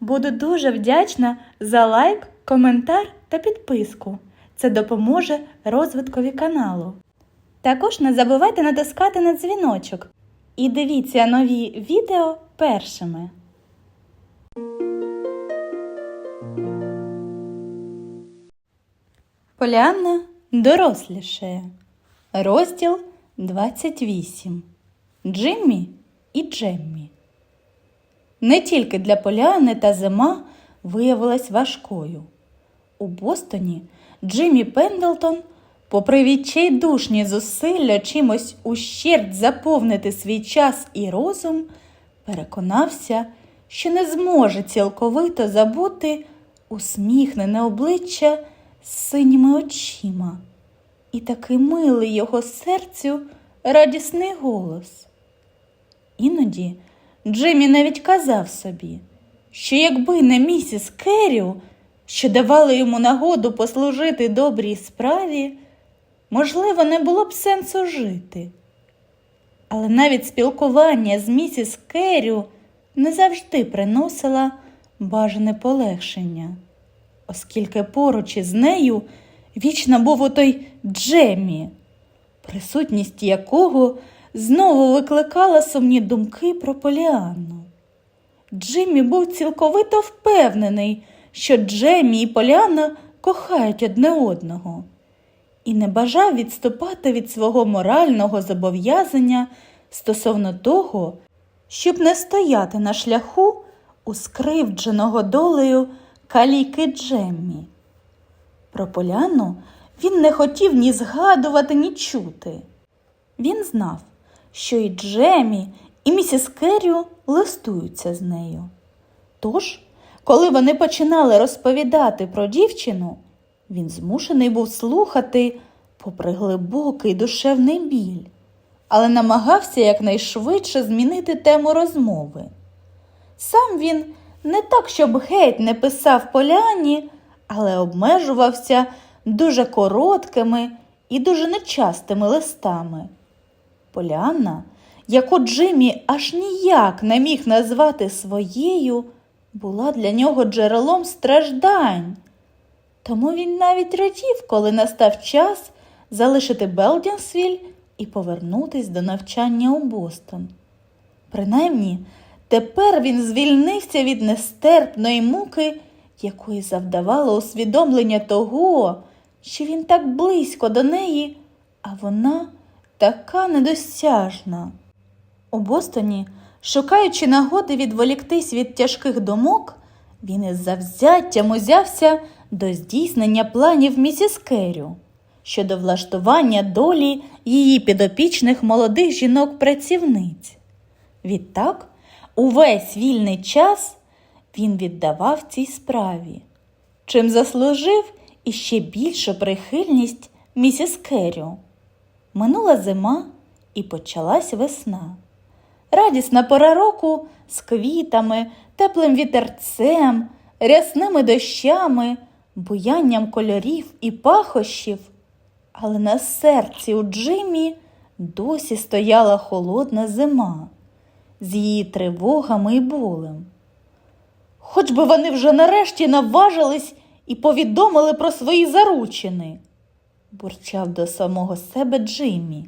Буду дуже вдячна за лайк, коментар та підписку. Це допоможе розвиткові каналу. Також не забувайте натискати на дзвіночок і дивіться нові відео першими. Поліанна дорослішає. Розділ 28. Джиммі і Джеммі. Не тільки для Поліани та зима виявилась важкою. У Бостоні Джиммі Пендлтон, попри відчайдушні зусилля чимось ущерть заповнити свій час і розум, переконався, що не зможе цілковито забути усміхнене обличчя з синіми очима і такий милий його серцю радісний голос. Іноді Джиммі навіть казав собі, що якби не місіс Керрю, що давала йому нагоду послужити добрій справі, можливо, не було б сенсу жити. Але навіть спілкування з місіс Керрю не завжди приносила бажане полегшення, оскільки поруч із нею вічно був отой Джеммі, присутність якого знову викликала сумні думки про Поліанну. Джиммі був цілковито впевнений, що Джеммі і Поліанна кохають одне одного, і не бажав відступати від свого морального зобов'язання стосовно того, щоб не стояти на шляху у скривдженого долею каліки Джеммі. Про Поляну він не хотів ні згадувати, ні чути. Він знав, що і Джемі, і місіс Керрю листуються з нею. Тож, коли вони починали розповідати про дівчину, він змушений був слухати, попри глибокий душевний біль, але намагався якнайшвидше змінити тему розмови. Сам він не так, щоб геть не писав Поляні, але обмежувався дуже короткими і дуже нечастими листами. Поліанна, яку Джиммі аж ніяк не міг назвати своєю, була для нього джерелом страждань. Тому він навіть радів, коли настав час залишити Белдінсвіль і повернутись до навчання у Бостон. Принаймні, тепер він звільнився від нестерпної муки, якої завдавало усвідомлення того, що він так близько до неї, а вона така недосяжна. У Бостоні, шукаючи нагоди відволіктись від тяжких думок, він із завзяттям узявся до здійснення планів місіс Керрю щодо влаштування долі її підопічних молодих жінок-працівниць. Відтак, увесь вільний час він віддавав цій справі, чим заслужив іще більшу прихильність місіс Керрю. Минула зима і почалась весна. Радісна пора року з квітами, теплим вітерцем, рясними дощами, буянням кольорів і пахощів. Але на серці у Джиммі досі стояла холодна зима з її тривогами і болем. Хоч би вони вже нарешті наважились і повідомили про свої заручини, бурчав до самого себе Джиммі.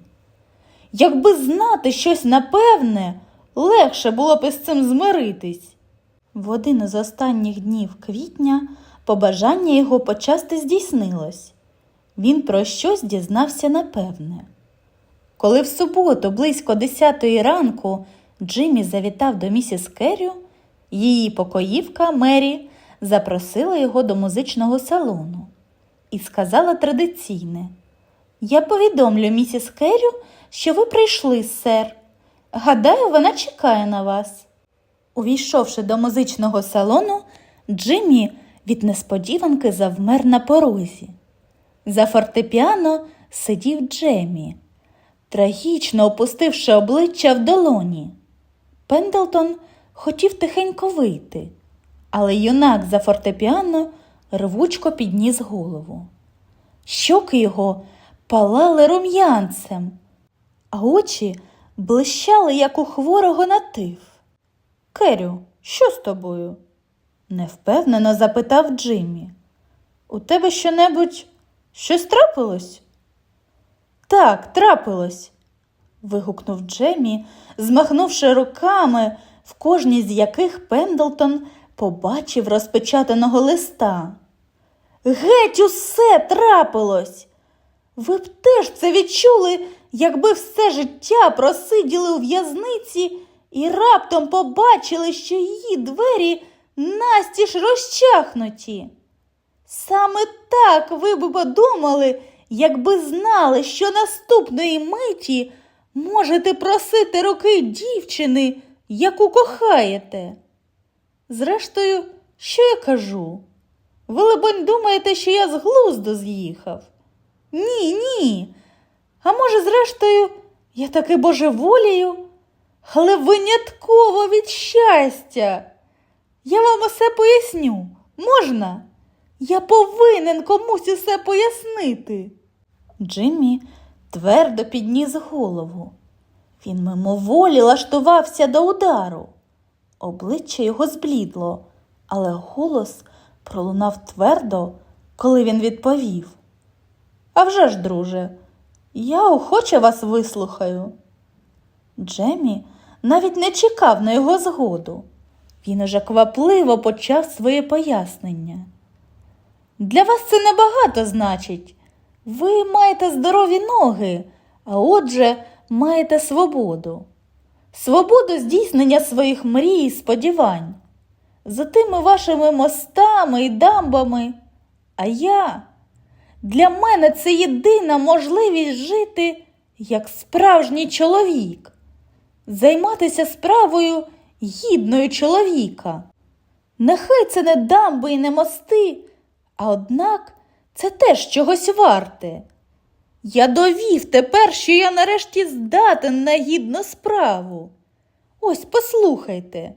Якби знати щось напевне, легше було б із цим змиритись. В один із останніх днів квітня побажання його почасти здійснилось. Він про щось дізнався напевне. Коли в суботу, близько десятої ранку, Джиммі завітав до місіс Керрю, її покоївка Мері запросила його до музичного салону і сказала традиційне Я повідомлю місіс Керрю, що ви прийшли, сер. Гадаю, вона чекає на вас. Увійшовши до музичного салону, Джиммі від несподіванки завмер на порозі. За фортепіано сидів Джемі, трагічно опустивши обличчя в долоні. Пендлтон хотів тихенько вийти, але юнак за фортепіано рвучко підніс голову. Щоки його палали рум'янцем, а очі блищали, як у хворого на тиф. Керю, що з тобою? невпевнено запитав Джиммі. У тебе щонебудь щось трапилось? Так, трапилось, вигукнув Джемі, змахнувши руками, в кожній з яких Пендлтон побачив розпечатаного листа. Геть усе трапилось. Ви б теж це відчули, якби все життя просиділи у в'язниці і раптом побачили, що її двері настіж розчахнуті. Саме так ви б подумали, якби знали, що наступної миті можете просити руки дівчини, яку кохаєте. Зрештою, що я кажу? Ви, либонь, думаєте, що я з глузду з'їхав? Ні, ні. А може, зрештою, я таки божеволію, але винятково від щастя. Я вам усе поясню. Можна? Я повинен комусь усе пояснити. Джиммі твердо підніс голову. Він мимоволі лаштувався до удару. Обличчя його зблідло, але голос пролунав твердо, коли він відповів. «А вже ж, друже, я охоче вас вислухаю. Джемі навіть не чекав на його згоду. Він уже квапливо почав своє пояснення. Для вас це небагато значить. Ви маєте здорові ноги, а отже, маєте свободу. Свободу здійснення своїх мрій і сподівань. За тими вашими мостами і дамбами. А я. Для мене це єдина можливість жити як справжній чоловік, займатися справою гідною чоловіка. Нехай це не дамби і не мости, а однак це теж чогось варте. Я довів тепер, що я нарешті здатен на гідну справу. Ось послухайте.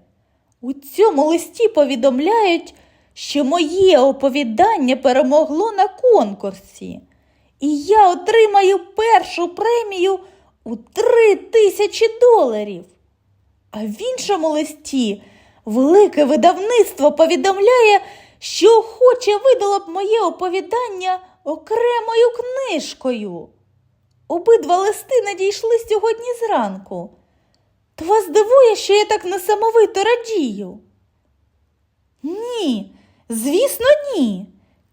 У цьому листі повідомляють, що моє оповідання перемогло на конкурсі, і я отримаю першу премію у три тисячі доларів. А в іншому листі велике видавництво повідомляє, що охоче видало б моє оповідання окремою книжкою. Обидва листи надійшли сьогодні зранку. То вас дивує, що я так несамовито радію? Ні, звісно, ні.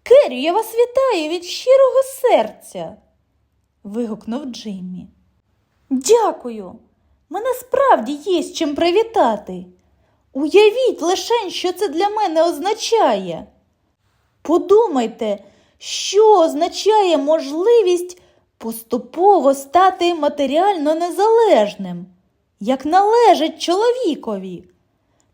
Керрі, я вас вітаю від щирого серця. вигукнув Джиммі. Дякую. Мене справді є з чим привітати. Уявіть лише, що це для мене означає. Подумайте, що означає можливість поступово стати матеріально незалежним, як належить чоловікові.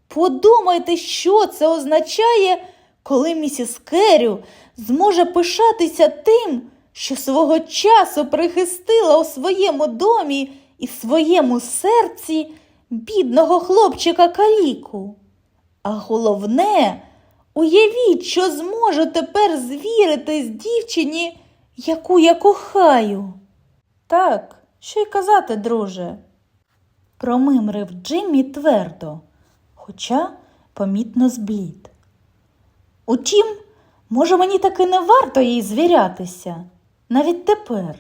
Подумайте, що це означає, коли місіс Керрю зможе пишатися тим, що свого часу прихистила у своєму домі і своєму серці бідного хлопчика каліку. А головне, уявіть, що зможу тепер звіритись дівчині, яку я кохаю. Так, що й казати, друже, промимрив Джиммі твердо, хоча помітно зблід. Утім, може, мені таки не варто їй звірятися, навіть тепер,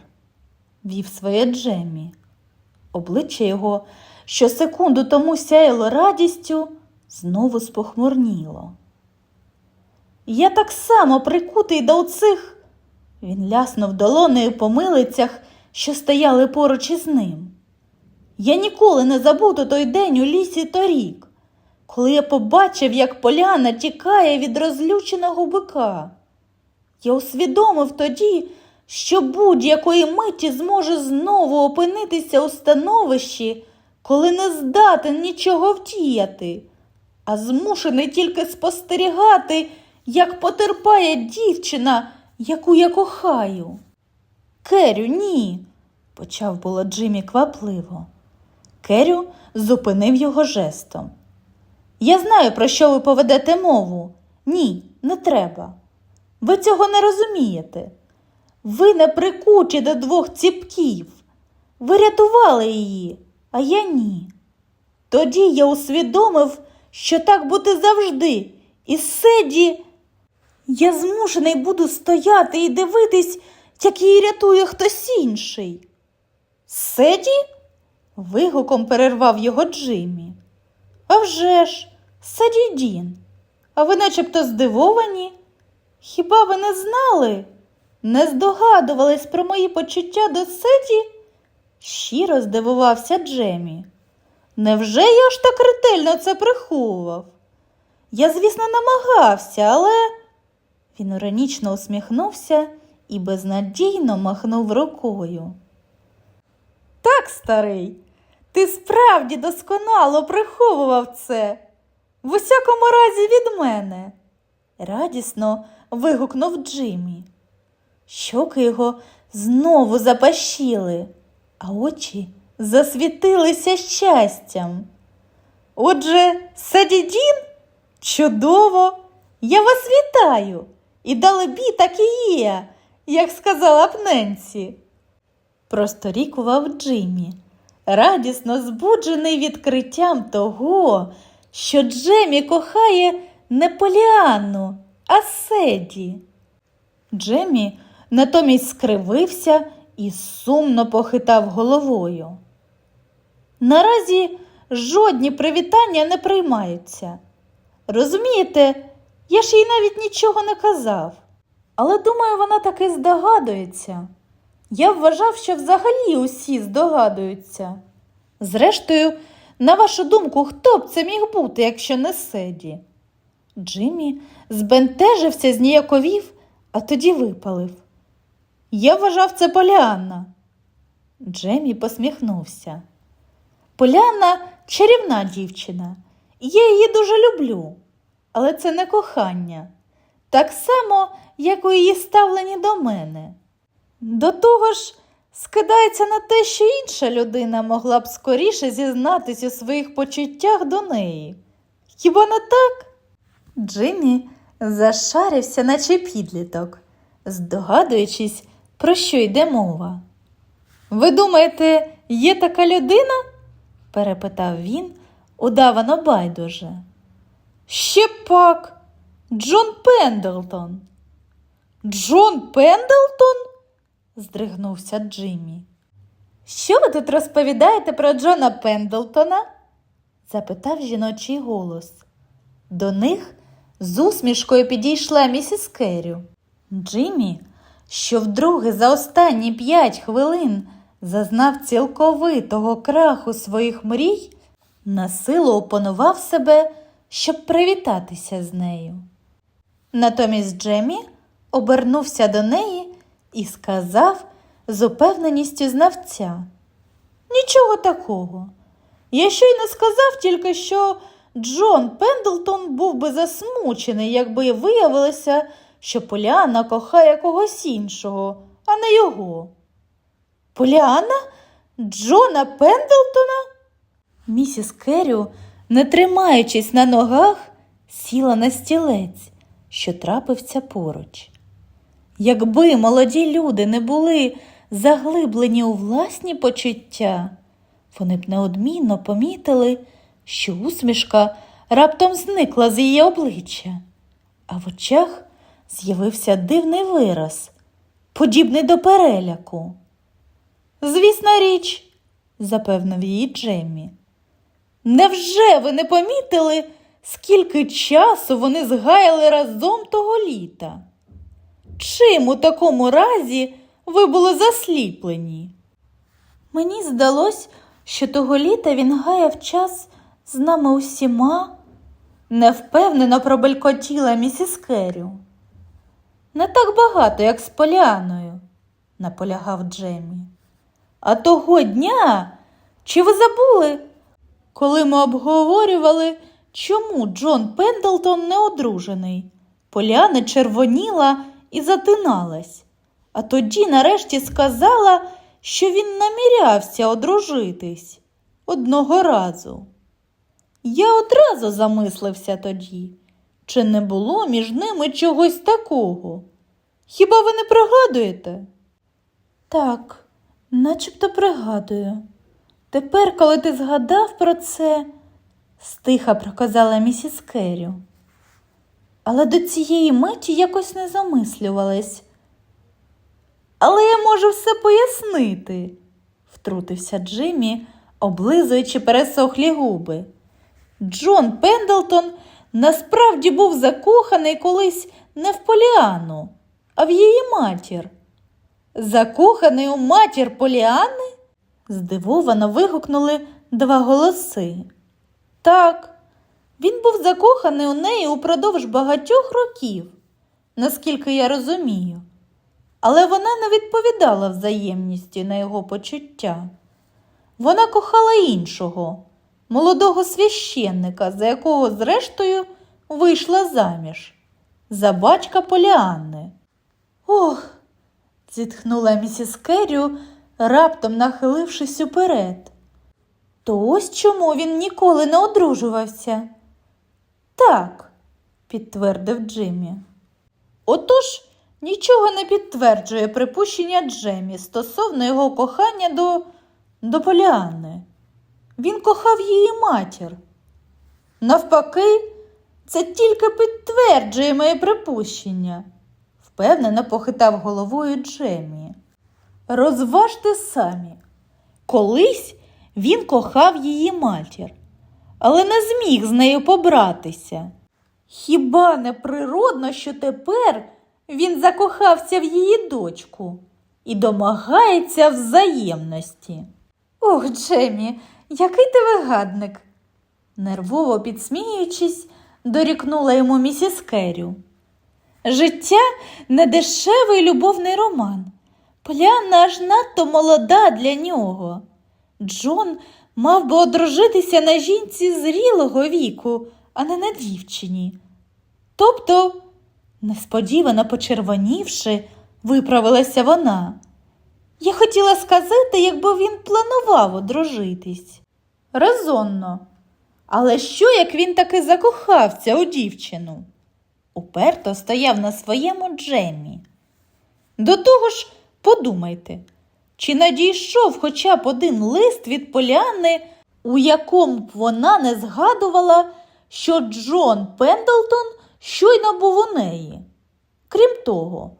вів своє Джеммі. Обличчя його, що секунду тому сяяло радістю, знову спохмурніло. Я так само прикутий до оцих. Він ляснув долонею по милицях, що стояли поруч із ним. Я ніколи не забуду той день у лісі торік, коли я побачив, як поляна тікає від розлюченого бика. Я усвідомив тоді, що будь-якої миті зможу знову опинитися у становищі, коли не здатен нічого втіяти, а змушений тільки спостерігати, як потерпає дівчина, яку я кохаю. Керю, ні, почав було Джиммі квапливо. Керю зупинив його жестом. Я знаю, про що ви поведете мову. Ні, не треба. Ви цього не розумієте. Ви не прикучі до двох ціпків. Ви рятували її, а я ні. Тоді я усвідомив, що так буде завжди, І Седі, я змушений буду стояти і дивитись, як її рятує хтось інший. Седі? Вигуком перервав його Джиммі. «А вже ж, Дін. А ви начебто здивовані? Хіба ви не знали? Не здогадувались про мої почуття до Седі? Щиро здивувався Джемі. Невже я ж так ретельно це приховував? Я, звісно, намагався, але. Він іронічно усміхнувся і безнадійно махнув рукою. Так, старий, ти справді досконало приховував це. В усякому разі від мене. Радісно вигукнув Джиммі. Щоки його знову запашіли, а очі засвітилися щастям. Отже, Садідін? Чудово! Я вас вітаю! І далебі так і є, як сказала б Ненсі. Просторікував Джиммі, радісно збуджений відкриттям того, що Джемі кохає не Поліанну, а Седі. Джемі натомість скривився і сумно похитав головою. Наразі жодні привітання не приймаються. Розумієте, я ж їй навіть нічого не казав. Але думаю, вона таки здогадується. Я вважав, що взагалі усі здогадуються. Зрештою, на вашу думку, хто б це міг бути, якщо не Седі? Джиммі збентежився, зніяковів, а тоді випалив. Я вважав це Поліанна. Джемі посміхнувся. Поліанна чарівна дівчина, я її дуже люблю, але це не кохання, так само, як у її ставленні до мене. До того ж, скидається на те, що інша людина могла б скоріше зізнатись у своїх почуттях до неї. Хіба не так? Джиммі зашарився, наче підліток, здогадуючись, про що йде мова. Ви думаєте, є така людина? перепитав він, удавано байдуже. Ще пак, Джон Пендлтон. Джон Пендлтон? Здригнувся Джиммі. Що ви тут розповідаєте про Джона Пендлтона? запитав жіночий голос. До них з усмішкою підійшла місіс Керрю. Джиммі, що вдруге за останні п'ять хвилин зазнав цілковитого краху своїх мрій, насилу опанував себе, щоб привітатися з нею. Натомість Джемі обернувся до неї і сказав з упевненістю знавця. Нічого такого. Я щойно сказав тільки, що Джон Пендлтон був би засмучений, якби виявилося, що Поліана кохає когось іншого, а не його. Поліана? Джона Пендлтона? Місіс Керрю, не тримаючись на ногах, сіла на стілець, що трапився поруч. Якби молоді люди не були заглиблені у власні почуття, вони б неодмінно помітили, що усмішка раптом зникла з її обличчя, а в очах з'явився дивний вираз, подібний до переляку. Звісна річ, запевнив її Джеммі. Невже ви не помітили, скільки часу вони згаяли разом того літа? Чим у такому разі ви були засліплені? Мені здалось, що того літа він гаяв час з нами усіма, невпевнено пробелькотіла місіс Керрю. Не так багато, як з Поляною, наполягав Джеммі. А того дня, чи ви забули, коли ми обговорювали, чому Джон Пендлтон не одружений? Поляна червоніла і затиналась, а тоді нарешті сказала, що він намірявся одружитись одного разу. Я одразу замислився тоді, чи не було між ними чогось такого. Хіба ви не пригадуєте? Так, начебто пригадую. Тепер, коли ти згадав про це, стиха проказала місіс Керрю. Але до цієї миті якось не замислювалась. Але я можу все пояснити, втрутився Джиммі, облизуючи пересохлі губи. Джон Пендлтон насправді був закоханий колись не в Поліану, а в її матір. Закоханий у матір Поліани? здивовано вигукнули два голоси. Так, він був закоханий у неї упродовж багатьох років, наскільки я розумію, але вона не відповідала взаємністю на його почуття. Вона кохала іншого, молодого священника, за якого, зрештою, вийшла заміж, за батька Поліанни. Ох, зітхнула місіс Керрю, раптом нахилившись уперед. То ось чому він ніколи не одружувався. Так, підтвердив Джиммі. Отож, нічого не підтверджує припущення Джемі стосовно його кохання до, до Поліанни. Він кохав її матір. Навпаки, це тільки підтверджує моє припущення, впевнено похитав головою Джемі. Розважте самі. Колись він кохав її матір, але не зміг з нею побратися. Хіба не природно, що тепер він закохався в її дочку і домагається взаємності? Ох, Джемі, який ти вигадник, нервово підсміюючись, дорікнула йому місіс Керрю. Життя недешевий любовний роман. Поляна аж надто молода для нього. Джон мав би одружитися на жінці зрілого віку, а не на дівчині. Тобто, несподівано почервонівши, виправилася вона. Я хотіла сказати, якби він планував одружитись. Резонно. Але що, як він таки закохався у дівчину? Уперто стояв на своєму Джеммі. До того ж, подумайте, чи надійшов хоча б один лист від Поліани, у якому б вона не згадувала, що Джон Пендлтон щойно був у неї. Крім того,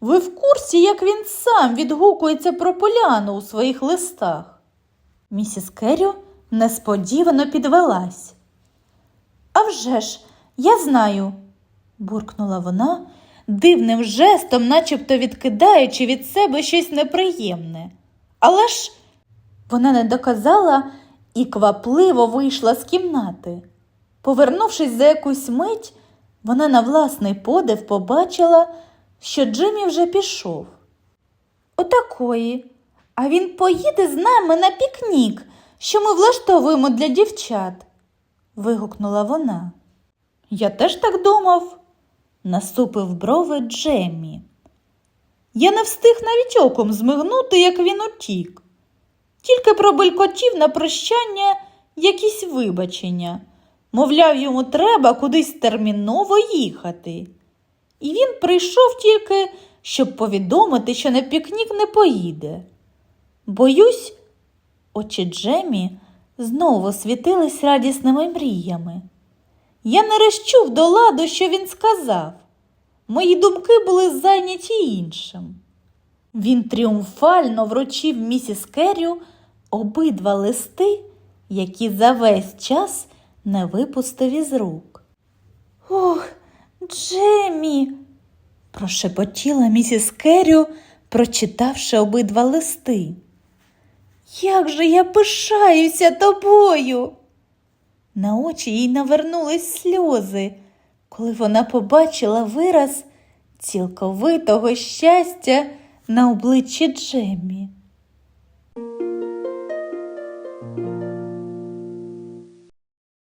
ви в курсі, як він сам відгукується про Поліану у своїх листах? Місіс Керрю несподівано підвелась. «А вже ж, я знаю, буркнула вона, дивним жестом, начебто відкидаючи від себе щось неприємне. Але ж вона не доказала і квапливо вийшла з кімнати. Повернувшись за якусь мить, вона на власний подив побачила, що Джиммі вже пішов. Отакої. А він поїде з нами на пікнік, що ми влаштовуємо для дівчат, вигукнула вона. Я теж так думав, насупив брови Джеммі. Я не встиг навіть оком змигнути, як він утік. Тільки пробелькотів на прощання якісь вибачення. Мовляв, йому треба кудись терміново їхати. І він прийшов тільки, щоб повідомити, що на пікнік не поїде. Боюсь, очі Джемі знову світились радісними мріями. Я не розчув до ладу, що він сказав. Мої думки були зайняті іншим. Він тріумфально вручив місіс Керрю обидва листи, які за весь час не випустив із рук. Ох, Джемі, прошепотіла місіс Керрю, прочитавши обидва листи. Як же я пишаюся тобою. На очі їй навернулись сльози, коли вона побачила вираз цілковитого щастя на обличчі Джеммі.